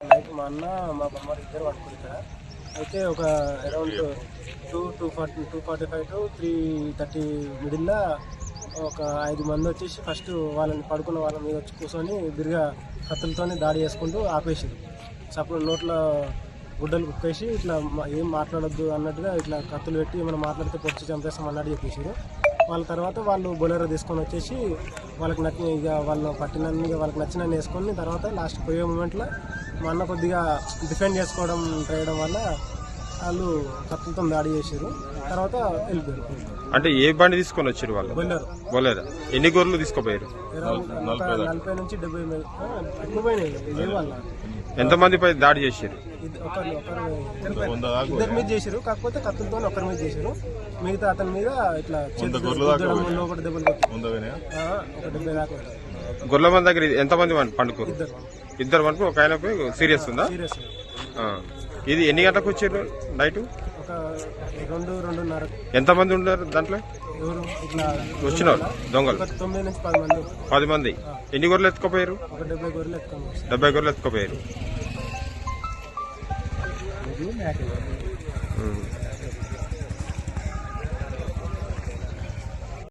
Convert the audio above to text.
Night మా అన్న మా బొమ్మ ఇద్దరు పడుకుని ఇక్కడ. అయితే ఒక around two two forty two forty five to three thirty మిడిల్లో ఒక ఐదు మంది వచ్చేసి ఫస్ట్ వాళ్ళని పడుకున్న వాళ్ళ మీద వచ్చి కూర్చొని బిరిగా కత్తులతో దాడి చేసుకుంటూ ఆపేసారు సపోజ్ నోట్లో గుడ్డలు కుక్కేసి ఇట్లా ఏం మాట్లాడొద్దు అన్నట్టుగా ఇట్లా కత్తులు పెట్టి ఏమైనా మాట్లాడితే పొచ్చి చంపేస్తాం అన్నట్టు చెప్పేసారు వాళ్ళ తర్వాత వాళ్ళు బొలెరో తీసుకొని వచ్చేసి వాళ్ళకి నచ్చిన ఇక వాళ్ళు పట్టినన్ని ఇక వాళ్ళకి నచ్చిన వేసుకొని తర్వాత లాస్ట్ పోయే మూమెంట్లో మా అన్న కొద్దిగా డిఫెండ్ చేసుకోవడం చేయడం వల్ల వాళ్ళు కత్తులతో దాడి చేశారు. తర్వాత వెళ్ళిపోయారు. అంటే ఏ బండి తీసుకొని వచ్చారు వాళ్ళు? బొల్లరు. పోలేదా ఎన్ని గొర్రెలు తీసుకుపోయారు? నలభై నుంచి డెబ్బై ఎక్కువ పోయినాయి. వాళ్ళ ఎంతమంది పై దాడి చేశారు? ఇద్ద- ఒకరు ఒకరు ఇద్దరు మీద చేశారు. కాకపోతే కత్తులతో ఒకరి మీద చేశారు. మిగతా అతని మీద ఇట్లా చేతులు గుద్దడం, లోపల దెబ్బలు కొట్టి ఆ, ఒక డెబ్బై దాకా పోయారు. గొర్రెల మంది దగ్గర ఎంతమంది పండుకోరు ఇద్దరు. ఇద్దరు పండుకో ఒక ఆయన సీరియస్ ఉందా? సీరియస్ ఆ. ఇది ఎన్ని గంటలకు వచ్చారు నైట్? రెండు రెండున్నర. ఎంతమంది ఉన్నారు దాంట్లో? ఎవరు? ఇట్లా వచ్చిన వాళ్ళు దొంగలు. ఒక తొమ్మిది నుంచి పది మంది. పది మంది. ఎన్ని గొర్రెలు ఎత్తుకుపోయారు? ఒక డెబ్బై గొర్రెలు ఎత్తుకొని వస్తారు. డెబ్బై గొర్రెలు ఎత్తుకుపోయారు.